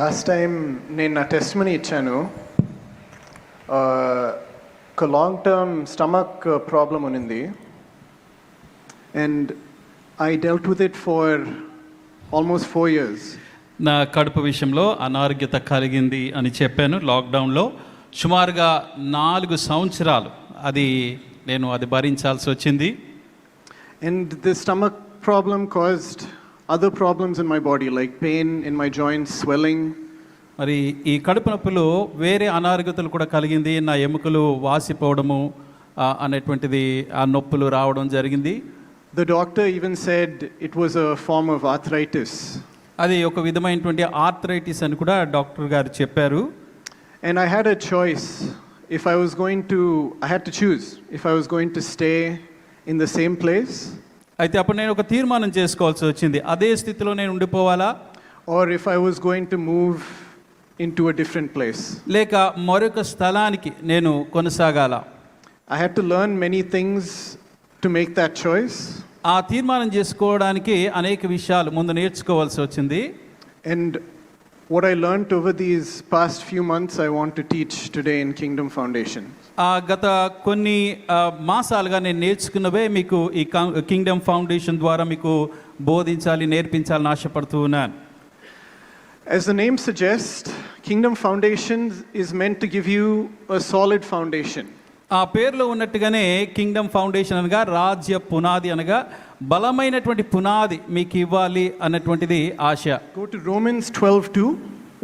Last time నేను నా test money ఇచ్చాను ఒక లాంగ్ టర్మ్ స్టమక్ ప్రాబ్లం ఉన్నింది. And I dealt with it for almost four years నా కడుపు విషయంలో అనారోగ్యత కలిగింది అని చెప్పాను లాక్డౌన్లో సుమారుగా నాలుగు సంవత్సరాలు అది నేను అది భరించాల్సి వచ్చింది. And the stomach problem caused other problems in my body like pain in my joints swelling మరి ఈ కడుపు నొప్పులు వేరే అనారోగ్యతలు కూడా కలిగింది నా ఎముకలు వాసిపోవడము ఆ, అనేటువంటిది ఆ నొప్పులు రావడం జరిగింది the doctor even said it was a form of arthritis అది ఒక విధమైనటువంటి ఆర్థరైటిస్ అని కూడా డాక్టర్ గారు చెప్పారు And I had a choice if I was going to, I had to choose if I was going to stay in the same place అయితే అప్పుడు నేను ఒక తీర్మానం చేసుకోవాల్సి వచ్చింది అదే స్థితిలో నేను ఉండిపోవాలా or if I was going to move into a different place. లేక మరొక స్థలానికి నేను కొనసాగాల I had to learn many things to make that choice. ఆ తీర్మానం చేసుకోవడానికి అనేక విషయాలు ముందు నేర్చుకోవాల్సి వచ్చింది And what I learned over these past few months, I want to teach today in Kingdom Foundation. ఆ గత కొన్ని ఆ, మాసాలుగా నేను నేర్చుకున్నవే మీకు ఈ కింగ్డమ్ ఫౌండేషన్ ద్వారా మీకు బోధించాలి నేర్పించాలని ఆశపడుతూ ఉన్నాను As the name suggests, Kingdom Foundation is meant to give you a solid foundation. ఆ పేరులో ఉన్నట్టుగానే కింగ్డమ్ ఫౌండేషన్ అనగా రాజ్య పునాది అనగా బలమైనటువంటి పునాది మీకు ఇవ్వాలి అన్నటువంటిది ఆశ Go to Romans 12 2.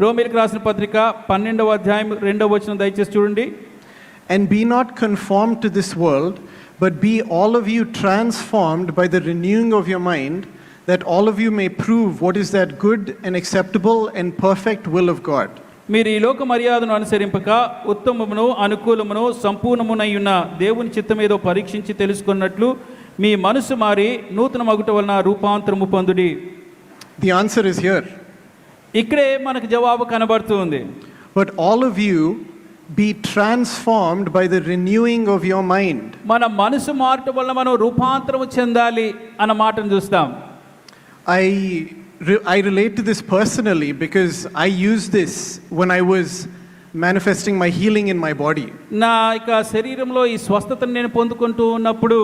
రోమిలకు రాసిన పత్రిక పన్నెండవ అధ్యాయం రెండవ వచనం దయచేసి చూడండి And be not conformed to this world, but be all of you transformed by the renewing of your mind, that all of you may prove what is that good and acceptable and perfect will of God. మీరు ఈ లోక మర్యాదను అనుసరింపక ఉత్తమమును అనుకూలమును సంపూర్ణమునై ఉన్న దేవుని చిత్తమేదో పరీక్షించి తెలుసుకున్నట్లు మీ మనసు మారి నూతన మగుట వలన రూపాంతరము పొందుడి The answer is here. ఇక్కడే మనకు జవాబు కనబడుతుంది But all of you be transformed by the renewing of your mind. మన మనసు మారటం వల్ల మనం రూపాంతరము చెందాలి అన్న మాటను చూస్తాం I, re- I relate to this personally because I used this when I was manifesting my healing in my body. నా యొక్క శరీరంలో ఈ స్వస్థతను నేను పొందుకుంటూ ఉన్నప్పుడు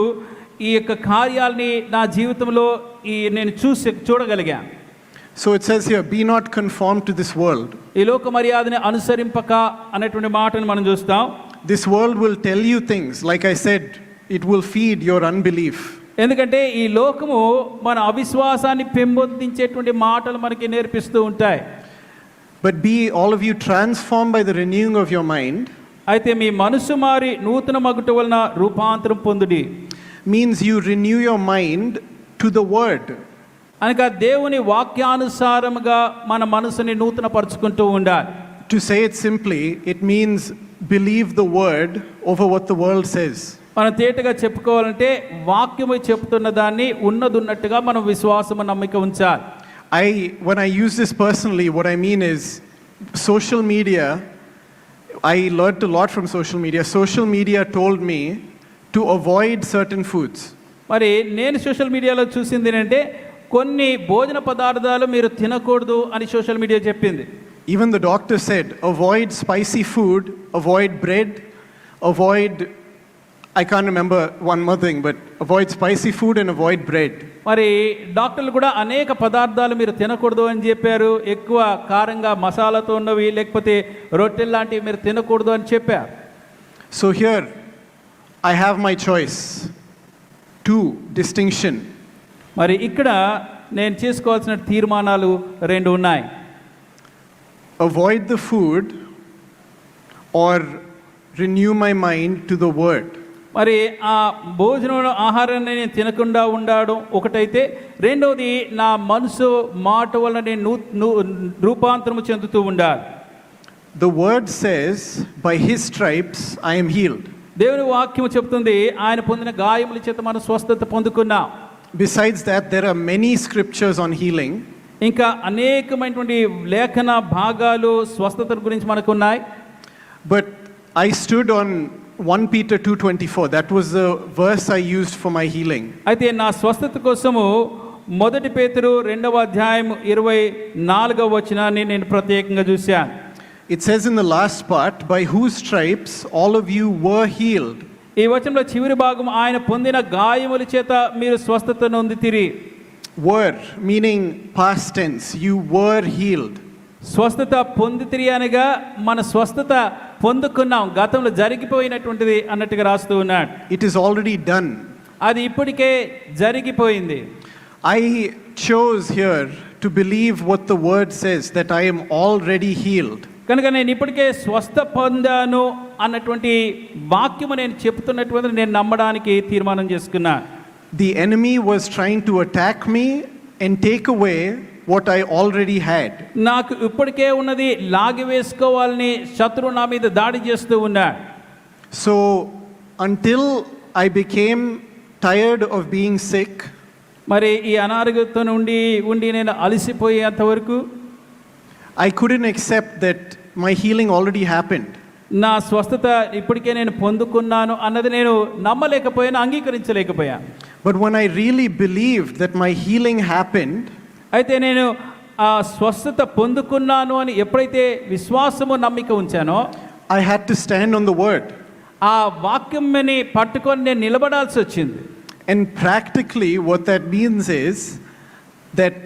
ఈ యొక్క కార్యాలని నా జీవితంలో ఈ నేను చూసి చూడగలిగాను So it says here, be not conformed to this world. ఈ లోక మర్యాదని అనుసరింపక అనేటువంటి మాటను మనం చూస్తాం This world will tell you things. Like I said, it will feed your unbelief. ఎందుకంటే ఈ లోకము మన అవిశ్వాసాన్ని పెంపొందించేటువంటి మాటలు మనకి నేర్పిస్తూ ఉంటాయి But be all of you transformed by the renewing of your mind అయితే మీ మనసు మారి నూతన మగుట వలన రూపాంతరం పొందుడి means you renew your mind to the word. అనగా దేవుని వాక్యానుసారముగా మన మనసుని నూతన పరుచుకుంటూ ఉండాలి To say it simply, it means believe the word over what the world says. మన తేటగా చెప్పుకోవాలంటే వాక్యము చెప్తున్న దాన్ని ఉన్నది ఉన్నట్టుగా మనం విశ్వాసము నమ్మిక ఉంచాలి. I one I use this personally what I mean is social media I learn to lot from social media social media told me to avoid certain foods మరి నేను సోషల్ మీడియాలో చూసింది ఏంటంటే కొన్ని భోజన పదార్థాలు మీరు తినకూడదు అని సోషల్ మీడియా చెప్పింది. Even the doctor said avoid spicy food avoid bread avoid I can't remember one more thing, but avoid spicy food and avoid bread. మరి డాక్టర్లు కూడా అనేక పదార్థాలు మీరు తినకూడదు అని చెప్పారు ఎక్కువ కారంగా మసాలాతో ఉన్నవి లేకపోతే రొట్టెలు లాంటివి మీరు తినకూడదు అని చెప్పారు So here, I have my choice. Two, distinction. మరి ఇక్కడ నేను చేసుకోవాల్సిన తీర్మానాలు రెండు ఉన్నాయి Avoid the food or renew my mind to the word. మరి ఆ భోజనం ఆహారాన్ని నేను తినకుండా ఉండడం ఒకటైతే రెండవది నా మనసు మాట వల్ల నేను రూపాంతరము చెందుతూ ఉండాలి word says, By his stripes I am healed. దేవుని వాక్యము చెప్తుంది ఆయన పొందిన గాయముల చేత మనం స్వస్థత పొందుకున్నాం Besides that, there are many scriptures on healing. ఇంకా అనేకమైనటువంటి లేఖన భాగాలు స్వస్థత గురించి మనకు ఉన్నాయి But I stood on 1 Peter 2:24. That was the verse I used for my healing. అయితే నా స్వస్థత కోసము మొదటి పేతురు రెండవ అధ్యాయం ఇరవై నాలుగవ వచనాన్ని నేను ప్రత్యేకంగా చూశాను It says in the last part, By whose stripes all of you were healed. ఈ వచనంలో చివరి భాగం ఆయన పొందిన గాయముల చేత మీరు స్వస్థత నొందితిరి Were, meaning past tense, you were healed. స్వస్థత పొందితిరి అనగా మన స్వస్థత పొందుకున్నాం గతంలో జరిగిపోయినటువంటిది అన్నట్టుగా రాస్తూ ఉన్నాడు It is already done. అది ఇప్పటికే జరిగిపోయింది I chose here to believe what the word says, that I am already healed. కనుక నేను ఇప్పటికే స్వస్థ పొందాను అన్నటువంటి వాక్యము నేను చెప్తున్నటువంటి నేను నమ్మడానికి తీర్మానం చేసుకున్నా The enemy was trying to attack me and take away what I already had. నాకు ఇప్పటికే ఉన్నది లాగి వేసుకోవాలని శత్రువు నా మీద దాడి చేస్తూ ఉన్నాడు So, until I became tired of being sick, మరి ఈ అనారోగ్యంతో ఉండి ఉండి నేను అలసిపోయేంత వరకు I couldn't accept that my healing already happened. నా స్వస్థత ఇప్పటికే నేను పొందుకున్నాను అన్నది నేను నమ్మలేకపోయాను అంగీకరించలేకపోయాను But when I really believed that my healing happened, అయితే నేను ఆ స్వస్థత పొందుకున్నాను అని ఎప్పుడైతే విశ్వాసము నమ్మిక ఉంచానో I had to stand on the word ఆ వాక్యంని పట్టుకొని నేను నిలబడాల్సి వచ్చింది. And practically what that means is that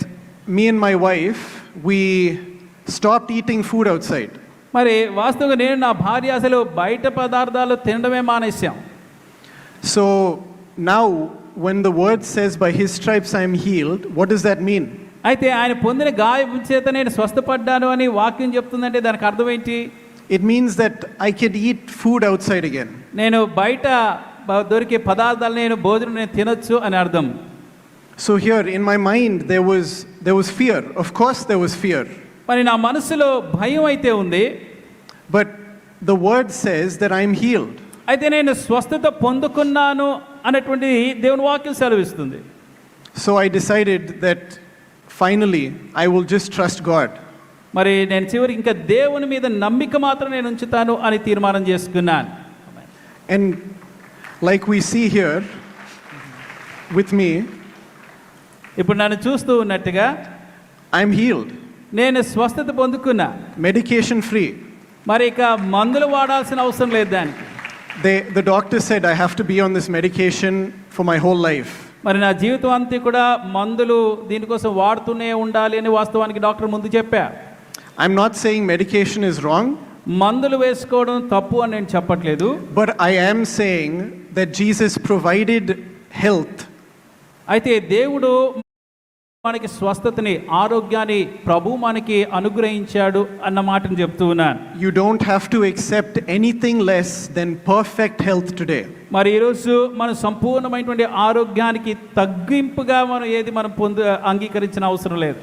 me and my wife we stop eating food outside మరి వాస్తవంగా నేను నా భార్య అసలు బయట పదార్థాలు తినడమే మానేశాం. So now when the word says by his tribes I'm healed what is that mean అయితే ఆయన పొందిన గాయం చేత నేను స్వస్థపడ్డాను అని వాక్యం చెప్తుందంటే దానికి అర్థం ఏంటి It means that I can eat food outside again. నేను బయట దొరికే పదార్థాలు నేను భోజనం నేను తినొచ్చు అని అర్థం So here in my mind there was there was fear. Of course there was fear. మరి నా మనసులో భయం అయితే ఉంది But the word says that I am healed. అయితే నేను స్వస్థత పొందుకున్నాను అన్నటువంటి దేవుని వాక్యం సెలవిస్తుంది So I decided that finally I will just trust God. మరి నేను చివరికి ఇంకా దేవుని మీద నమ్మిక మాత్రం నేను ఉంచుతాను అని తీర్మానం చేసుకున్నాను And like we see here with me, ఇప్పుడు నన్ను చూస్తూ ఉన్నట్టుగా I'm healed. నేను స్వస్థత పొందుకున్నా Medication free. మరి ఇక మందులు వాడాల్సిన అవసరం లేదు దానికి They, the doctor said I have to be on this medication for my whole life. మరి నా జీవితం అంతా కూడా మందులు దీనికోసం వాడుతూనే ఉండాలి అని వాస్తవానికి డాక్టర్ ముందు చెప్పా. I'm not saying medication is wrong మందులు వేసుకోవడం తప్పు అని నేను చెప్పట్లేదు. But I am saying that Jesus provided health అయితే దేవుడు మనకి స్వస్థతని ఆరోగ్యాన్ని ప్రభు మనకి అనుగ్రహించాడు అన్న మాటను చెప్తూ ఉన్నాను. You don't have to accept anything less than perfect health today మరి ఈరోజు మనం సంపూర్ణమైనటువంటి ఆరోగ్యానికి తగ్గింపుగా మనం ఏది మనం పొందు అంగీకరించిన అవసరం లేదు.